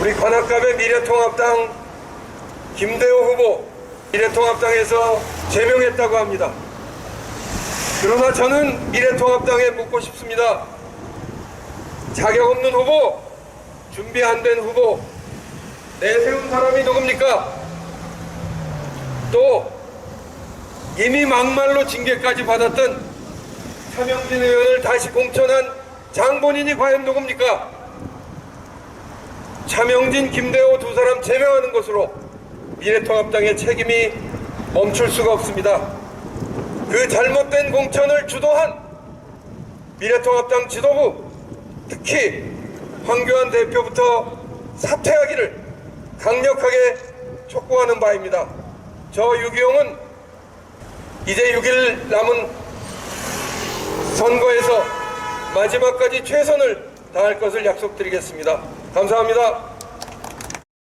우리 관악갑의 미래통합당 김대호 후보 미래통합당에서 제명했다고 합니다. 그러나 저는 미래통합당에 묻고 싶습니다. 자격 없는 후보, 준비 안 된 후보, 내세운 사람이 누굽니까? 또 이미 막말로 징계까지 받았던 차명진 의원을 다시 공천한 장본인이 과연 누굽니까? 차명진, 김대호 두 사람 제명하는 것으로 미래통합당의 책임이 멈출 수가 없습니다. 그 잘못된 공천을 주도한 미래통합당 지도부, 특히 황교안 대표부터 사퇴하기를 강력하게 촉구하는 바입니다. 저 유기용은 이제 6일 남은 선거에서 마지막까지 최선을 다할 것을 약속드리겠습니다. 감사합니다.